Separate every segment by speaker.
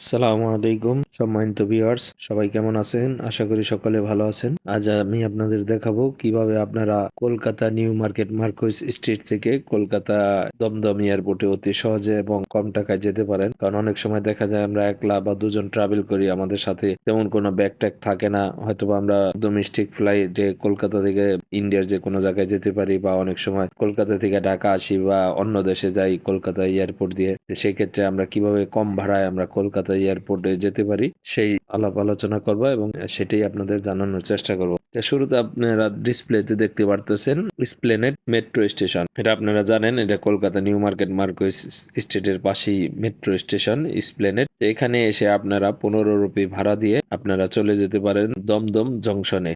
Speaker 1: আসসালামু আলাইকুম, সম্মানিত ভিউয়ার্স সবাই কেমন আছেন? আশা করি সকলে ভালো আছেন। আজ আমি আপনাদের দেখাবো কীভাবে আপনারা Kolkata new market Marquis street থেকে কলকাতা দমদম এয়ারপোর্টে অতি সহজে এবং কম টাকায় যেতে পারেন। কারণ অনেক সময় দেখা যায় আমরা একলা বা দুজন ট্রাভেল করি, আমাদের সাথে তেমন কোনো ব্যাগ ট্যাগ থাকে না। হয়তোবা আমরা ডোমেস্টিক ফ্লাইটে কলকাতা থেকে ইন্ডিয়ার যে কোনো জায়গায় যেতে পারি বা অনেক সময় কলকাতা থেকে ঢাকা আসি বা অন্য দেশে যাই কলকাতা এয়ারপোর্ট দিয়ে সেক্ষেত্রে আমরা কীভাবে কম ভাড়ায় আমরা কলকাতা এয়ারপোর্টে যেতে পারি, সেই আলাপ আলোচনা করব এবং সেটাই আপনাদের জানানোর চেষ্টা করব। শুরুতে আপনারা ডিসপ্লেতে দেখতে পারতেছেন স্প্লেনেট মেট্রো স্টেশন এটা আপনারা জানেন, এটা কলকাতা নিউ মার্কেট মার্কো স্টেটের পাশেই মেট্রো স্টেশন স্প্লেনেট এখানে এসে আপনারা পনেরো রুপি ভাড়া দিয়ে আপনারা চলে যেতে পারেন দমদম জংশনে।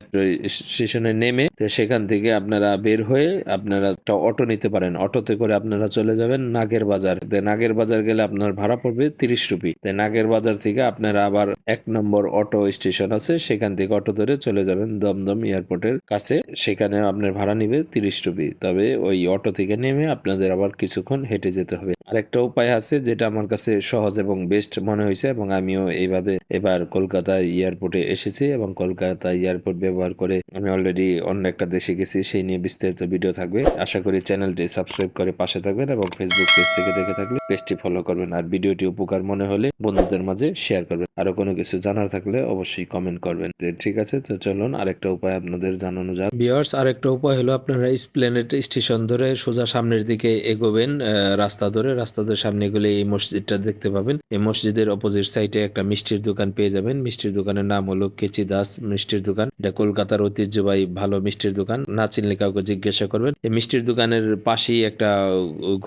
Speaker 1: স্টেশনে নেমে তো সেখান থেকে আপনারা বের হয়ে আপনারা একটা অটো নিতে পারেন। অটোতে করে আপনারা চলে যাবেন নাগের বাজার। নাগের বাজার গেলে আপনার ভাড়া পড়বে তিরিশ রুপি। নাগের বাজার থেকে আপনারা আবার এক নম্বর অটো স্টেশন আছে, সেখান থেকে অটো ধরে চলে যাবেন দমদম এয়ারপোর্টের কাছে। সেখানে আপনার ভাড়া নিবে তিরিশ রুপি। তবে ওই অটো থেকে নেমে আপনাদের আবার কিছুক্ষণ হেঁটে যেতে হবে। আরেকটা উপায় আছে যেটা আমার কাছে সহজ এবং বেস্ট মনে হয়েছে এবং আমিও এইভাবে এবার কলকাতা এয়ারপোর্টে এসেছি এবং কলকাতা এয়ারপোর্ট ব্যবহার করে আমি অলরেডি অন্য একটা দেশে গেছি, সেই নিয়ে বিস্তারিত ভিডিও থাকবে। আশা করি চ্যানেলটি সাবস্ক্রাইব করে পাশে থাকবেন এবং ফেসবুক পেজ থেকে দেখে থাকলে পেজটি ফলো করবেন। আর ভিডিওটি উপকার মনে হলে বন্ধুদের মাঝে শেয়ার করবেন। আরও কোনো কিছু জানার থাকলে অবশ্যই কমেন্ট করবেন। ঠিক আছে, তো চলুন আরেকটা উপায় আপনাদের জানানো যাক। বিয়ার্স আরেকটা উপায় হলো আপনারা স্প্লেনেট স্টেশন ধরে সোজা সামনের দিকে এগোবেন রাস্তা ধরে। রাস্তা ধরে সামনে গেলে এই মসজিদটা দেখতে পাবেন। এই মসজিদের অপোজিট সাইডে একটা মিষ্টির দোকান পেয়ে যাবেন। মিষ্টির দোকানের নাম হলো কেচি দাস মিষ্টির দোকান। এটা কলকাতার ঐতিহ্যবাহী ভালো মিষ্টির দোকান। না চিনলে কাউকে জিজ্ঞাসা করবেন। এই মিষ্টির দোকানের পাশেই একটা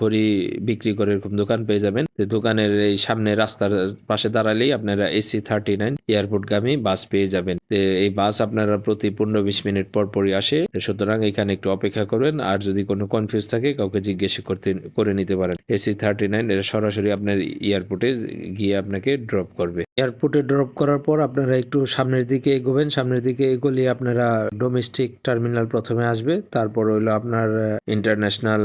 Speaker 1: ঘড়ি বিক্রি করে এরকম দোকান পেয়ে যাবেন। দোকানের এই সামনে রাস্তার পাশে দাঁড়ালেই আপনারা এসি থার্টি নাইন এয়ারপোর্টগামী বাস পেয়ে যাবেন। এই বাস আপনারা প্রতি পনেরো বিশ মিনিট পর পরই আসে। সুতরাং এখানে একটু অপেক্ষা করবেন। আর যদি কোনো কনফিউজ থাকে, কাউকে জিজ্ঞেস করতে, করে নিতে পারেন। এসি থার্টি নাইন এটা সরাসরি আপনার এয়ারপোর্টে গিয়ে আপনাকে ড্রপ করবে। এয়ারপোর্টে ড্রপ করার পর আপনারা একটু সামনের দিকে এগোবেন, সামনের দিকে এগোলে আপনারা ডোমেস্টিক টার্মিনাল প্রথমে আসবে, তারপর হইল আপনার ইন্টারন্যাশনাল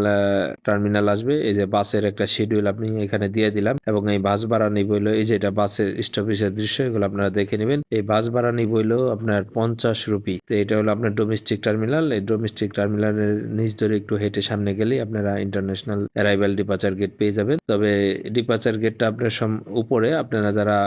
Speaker 1: টার্মিনাল আসবে। এই যে বাসের একটা শিডিউল আপনি এখানে দিয়ে দিলাম এবং এই বাস ভাড়া নিব হইল, এই যে এটা বাসের স্টপেজের দৃশ্য, এগুলো আপনারা দেখে নেবেন। এই বাস ভাড়া নিব হইল আপনার পঞ্চাশ রুপি। তো এটা হলো আপনার ডোমেস্টিক টার্মিনাল এই ডোমেস্টিক টার্মিনালের নিচ ধরে একটু হেঁটে সামনে গেলেই আপনারা ইন্টারন্যাশনাল অ্যারাইভাল ডিপাচার গেট পেয়ে যাবেন। তবে ডিপাচার গেটটা আপনার উপরে আপনারা যারা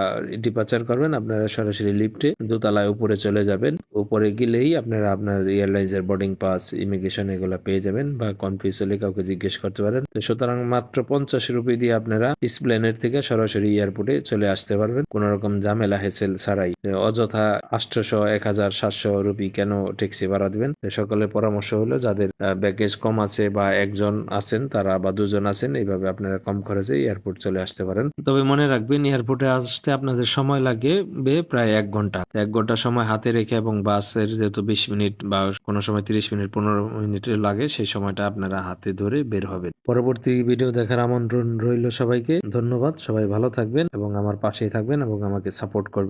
Speaker 1: ডিপাচার করবেন, আপনারা সরাসরি লিফটে দোতলায় উপরে চলে যাবেন। উপরে গেলেই আপনারা আপনার এয়ারলাইন্সের বোর্ডিং পাস ইমিগ্রেশন এগুলো পেয়ে যাবেন বা কনফিউজ হলে কাউকে জিজ্ঞেস করতে পারেন। সুতরাং মাত্র পঞ্চাশ রুপি দিয়ে আপনারা স্প্লেনের থেকে সরাসরি এয়ারপোর্টে চলে আসতে পারবেন। কোন রকম ঝামেলা হেসেল ছাড়াই। অযথা আটশোশো এক হাজার সাতশো রুপি কেন ট্যাক্সি ভাড়া দিবেন? সকলের পরামর্শ হলো, যাদের ব্যাগেজ কম আছে বা একজন আছেন, তারা বা দুজন আছেন, এইভাবে আপনারা কম খরচে এয়ারপোর্ট চলে আসতে পারেন। তবে মনে রাখবেন এয়ারপোর্টে আসতে আপনাদের সময় লাগে বে প্রায় এক ঘণ্টা। এক ঘণ্টা সময় হাতে রেখে এবং বাসের যেহেতু বিশ মিনিট বা কোনো সময় তিরিশ মিনিট পনেরো মিনিট লাগে সেই সময়টা আপনারা হাতে ধরে বের হবেন। পরবর্তী ভিডিও দেখার আমন্ত্রণ রইল সবাইকে। ধন্যবাদ সবাই ভালো থাকবেন এবং আমার পাশেই থাকবেন এবং আমাকে সাপোর্ট করবেন।